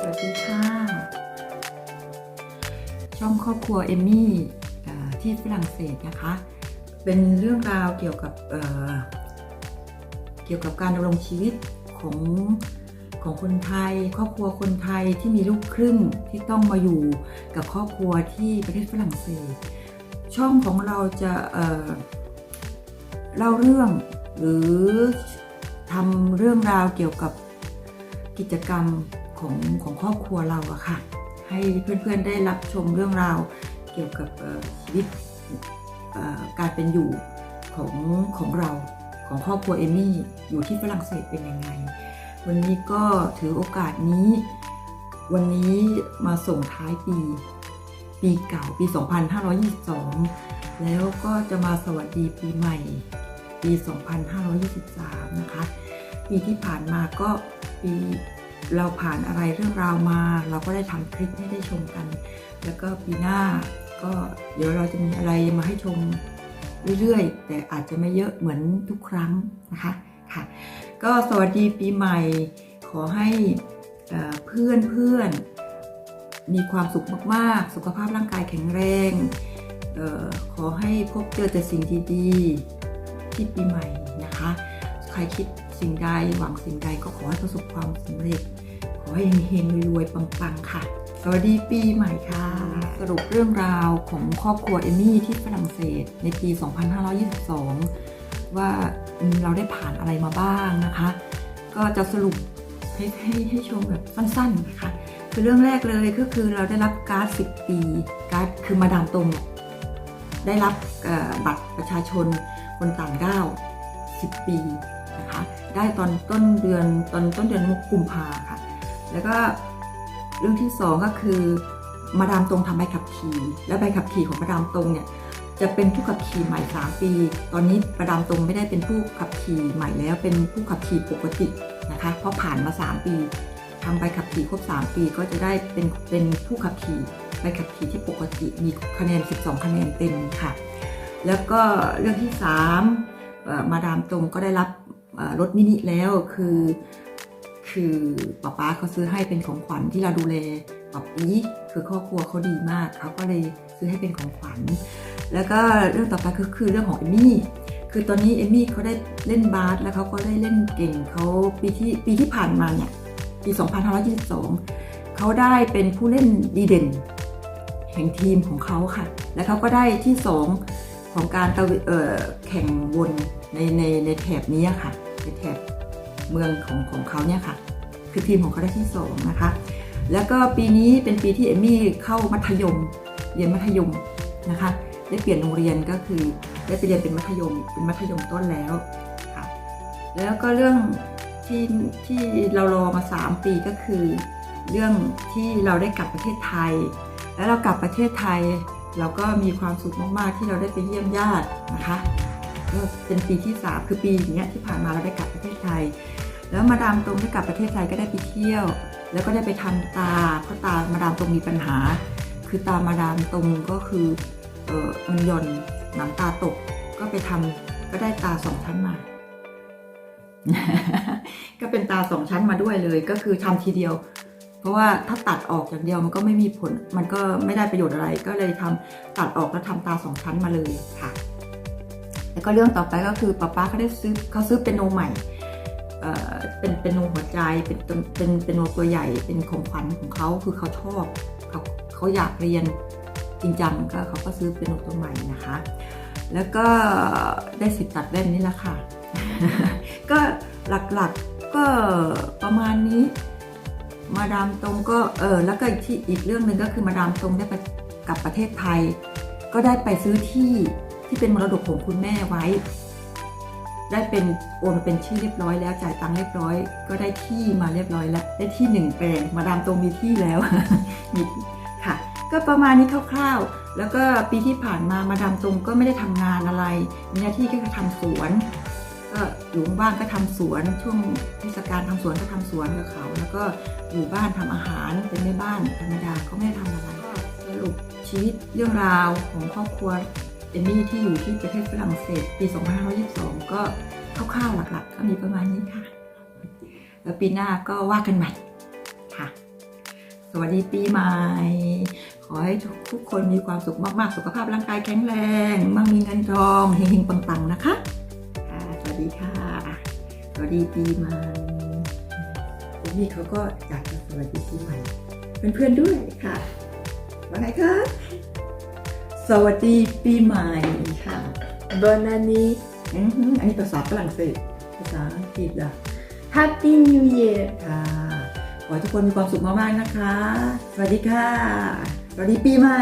สวัสดีค่ะ ช่องครอบครัวเอมมี่ที่ฝรั่งเศสนะคะ เป็นเรื่องราวเกี่ยวกับเเกี่ยวกับการดำรงชีวิตของของคนไทย ครอบครัวคนไทยที่มีลูกครึ่งที่ต้องมาอยู่กับครอบครัวที่ประเทศฝรั่งเศส ช่องของเราจะเเล่าเรื่อง หรือทำเรื่องราวเกี่ยวกับกิจกรรมของของครอบครัวเราอะค่ะ ให้เพื่อนๆได้รับชมเรื่องราวเกี่ยวกับชีวิตการเป็นอยู่ของของเราของครอบครัวเอมี่อยู่ที่ฝรั่งเศสเป็นยังไง วันนี้ก็ถือโอกาสนี้ วันนี้มาส่งท้ายปี ปีเก่าปี 2522 แล้วก็จะมาสวัสดีปีใหม่ ปี 2523 นะคะ ปีที่ผ่านมาก็ปีเราผ่านอะไรเรื่องราวมา เราก็ได้ทำคลิปให้ได้ชมกัน แล้วก็ปีหน้าก็เดี๋ยวเราจะมีอะไรมาให้ชมเรื่อยๆ แต่อาจจะไม่เยอะเหมือนทุกครั้งนะคะค่ะ ก็สวัสดีปีใหม่ ขอให้เพื่อนเพื่อนๆมีความสุขมากๆ สุขภาพร่างกายแข็งแรงออขอให้พบเจอแต่สิ่งดีๆ ที่ปีใหม่นะคะ ใครคิดสิ่งใดหวังสิ่งใดก็ขอให้ประสบความสำเร็จ ขอให้เฮงรวยๆปังๆค่ะ สวัสดีปีใหม่ค่ะ สรุปเรื่องราวของครอบครัวเอมี่ที่ฝรั่งเศสในปี 2522 ว่าเราได้ผ่านอะไรมาบ้างนะคะ ก็จะสรุปให้ให้ให้ชมแบบสั้นๆนะคะคือเรื่องแรกเลยก็คือเราได้รับการ์ด 10 ปี การ์ดคือมาดามตรงได้รับบัตรประชาชน คนต่างด้าว 10 ปีนะคะได้ตอนต้นเดือนตอนต้นเดือนมกุมภาค่ะ แล้วก็เรื่องที่สองก็คือมาดามตรงทำใบขับขี่และใบขับขี่ของมาดามตรงเนี่ยจะเป็นผู้ขับขี่ใหม่ 3 ปี ตอนนี้มาดามตรงไม่ได้เป็นผู้ขับขี่ใหม่แล้วเป็นผู้ขับขี่ปกตินะคะเพราะผ่านมา 3 ปีทำใบขับขี่ครบ 3 ปีก็จะได้เป็นเป็นผู้ขับขี่ใบขับขี่ที่ปกติมีคะแนน 12 คะแนนเต็มค่ะ แล้วก็เรื่องที่3มาดามตรงก็ได้รับรถมินิแล้วคือ คือป๊าป๊าเขาซื้อให้เป็นของขวัญที่เราดูแลป๊าปี้คือครอบครัวเขาดีมากเขาก็เลยซื้อให้เป็นของขวัญ แล้วก็เรื่องต่อไปก็คือเรื่องของเอมี่คือตอนนี้เอมี่เขาได้เล่นบาสแล้วเขาก็ได้เล่นเก่งเขาปีที่ปีที่ผ่านมาเนี่ยปี 2522 เขาได้เป็นผู้เล่นดีเด่น แห่งทีมของเขาค่ะ และเขาก็ได้ที่สอง ของการตะแข่งวนในในในแถบนี้ค่ะในแถบเมืองของของเขาเนี่ยค่ะ คือทีมของเขาได้ที่สองนะคะ แล้วก็ปีนี้เป็นปีที่เอมมี่เข้ามัธยมเรียนมัธยมนะคะ ได้เปลี่ยนโรงเรียนก็คือได้ไปเรียนเป็นมัธยมเป็นมัธยมต้นแล้วค่ะแล้วก็เรื่องที่ที่เรารอมา 3 ปีก็คือ เรื่องที่เราได้กลับประเทศไทย แล้วเรากลับประเทศไทย เราก็มีความสุขมาก ๆ ที่เราได้ไปเยี่ยมญาตินะคะก็เป็นปีที่ 3 คือปีอย่างเนี้ยที่ผ่านมาเราได้กลับประเทศไทย แล้วมาดามตรงได้กลับประเทศไทยก็ได้ไปเที่ยว แล้วก็ได้ไปทำตาเพราะตามาดามตรงมีปัญหา คือตามาดามตรงก็คือเออมันหย่อนหนังตาตกก็ไปทำก็ได้ตาสองชั้นมา ก็เป็นตาสองชั้นมาด้วยเลย ก็คือทำทีเดียว ราะว่าถ้าตัดออกอย่างเดียวมันก็ไม่มีผล มันก็ไม่ได้ประโยชน์อะไร ก็เลยทำตัดออกแล้วทำตาสองชั้นมาเลยค่ะ แล้วก็เรื่องต่อไปก็คือป๊าป๊าเขาได้ซื้อเขาซื้อเป็นโนใหม่เอ่อเป็นเป็นโนหัวใจเป็นเป็นเป็นนโนตัวใหญ่เป็นของขวัญของเขาคือเขาชอบเขาเขาอยากเรียนจริงจังก็เขาก็ซื้อเป็นโนตัวใหม่นะคะ แล้วก็ได้สิทธิ์ตัดแว่นนี่แหละค่ะ ก็หลักๆก็ประมาณนี้ มาดามตรงก็เออแล้วก็อีกที่อีกเรื่องหนึ่งก็คือมาดามตรงได้ไปกลับประเทศไทย ก็ได้ไปซื้อที่ที่เป็นมรดกของคุณแม่ไว้ ได้เป็นโอนเป็นชื่อเรียบร้อยแล้วจ่ายตังค์เรียบร้อย ก็ได้ที่มาเรียบร้อยแล้ว ได้ที่หนึ่งแปลงมาดามตรงมีที่แล้วมีค่ะ ก็ประมาณนี้คร่าวๆ แล้วก็ปีที่ผ่านมามาดามตรงก็ไม่ได้ทำงานอะไร มีหน้าที่ก็คือทำสวน ก็อยู่บ้านก็ทำสวนช่วงเทศกาลทำสวนก็ทำสวนกับเขา แล้วก็อยู่บ้านทำอาหารเป็นแม่บ้านธรรมดาก็ไม่ได้ทำอะไรก็สรุปชีวิตเรื่องราวของครอบครัวเอมมี่ที่อยู่ที่ประเทศฝรั่งเศสปี 2522 ก็คร่าวๆหลักๆ ก็มีประมาณนี้ค่ะ แล้วปีหน้าก็ว่ากันใหม่ค่ะ สวัสดีปีใหม่ ขอให้ทุกคนมีความสุขมากๆ สุขภาพร่างกายแข็งแรง มั่งมีเงินทองเฮงๆ ปังๆ นะคะ ดีค่ะสวัสดีปีใหม่คุณพี่เขาก็อยากจะสวัสดีปีใหม่เพื่อนๆด้วยค่ะว่าไงคะสวัสดีปีใหม่ค่ะ Bonne année. อือหืออันนี้ภาษาฝรั่งเศสภาษาอังกฤษล่ะ Happy New Year. ค่ะขอให้ทุกคนมีความสุขมากๆนะคะ สวัสดีค่ะ สวัสดีปีใหม่